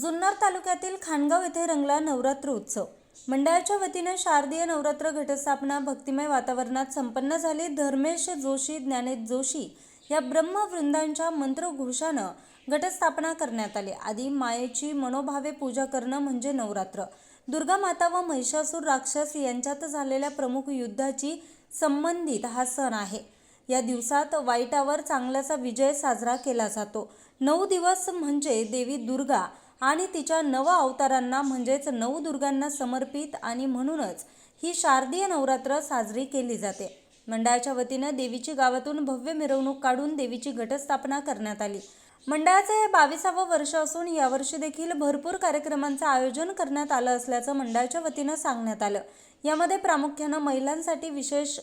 जुन्नर तालुक्यातील खानगाव येथे रंगला नवरात्र उत्सव. मंडळाच्या वतीने शारदीय नवरात्र घटस्थापना भक्तिमय वातावरणात संपन्न झाली धर्मेश जोशी ज्ञानेश जोशी या ब्रह्मवृंदांच्या मंत्रघोषानं घटस्थापना करण्यात आली. आधी मायेची मनोभावे पूजा करणं म्हणजे नवरात्र. दुर्गा माता व महिषासूर राक्षस यांच्यात झालेल्या प्रमुख युद्धाची संबंधित हा सण आहे. या दिवसात वाईटावर चांगल्याचा विजय साजरा केला जातो. नऊ दिवस म्हणजे देवी दुर्गा आणि तिच्या नव अवतारांना म्हणजेच नऊ दुर्गांना समर्पित आणि म्हणूनच ही शारदीय नवरात्र साजरी केली जाते. मंडळाच्या वतीनं देवीची गावातून भव्य मिरवणूक काढून देवीची घटस्थापना करण्यात आली. मंडळाचे हे बावीसावं वर्ष असून यावर्षी देखील भरपूर कार्यक्रमांचं आयोजन करण्यात आलं असल्याचं मंडळाच्या वतीनं सांगण्यात आलं. यामध्ये प्रामुख्यानं महिलांसाठी विशेष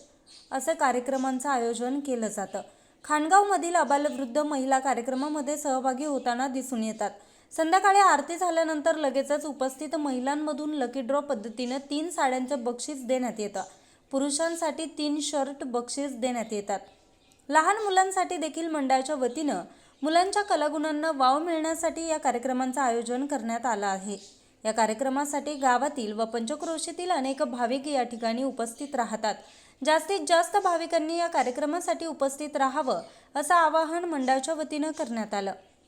असं कार्यक्रमांचं आयोजन केलं जातं. खाणगावमधील अबालवृद्ध महिला कार्यक्रमामध्ये सहभागी होताना दिसून येतात. संध्याकाळी आरती झाल्यानंतर लगेचच उपस्थित महिलांमधून लकी ड्रॉ पद्धतीनं तीन साड्यांचं बक्षीस देण्यात येतं. पुरुषांसाठी तीन शर्ट बक्षीस देण्यात येतात. लहान मुलांसाठी देखील मंडळाच्या वतीनं मुलांच्या कलागुणांना वाव मिळण्यासाठी या कार्यक्रमांचं आयोजन करण्यात आलं आहे. या कार्यक्रमासाठी गावातील व पंचक्रोशीतील अनेक भाविक या ठिकाणी उपस्थित राहतात. जास्तीत जास्त भाविकांनी या कार्यक्रमासाठी उपस्थित राहावं असं आवाहन मंडळाच्या वतीनं करण्यात आलं.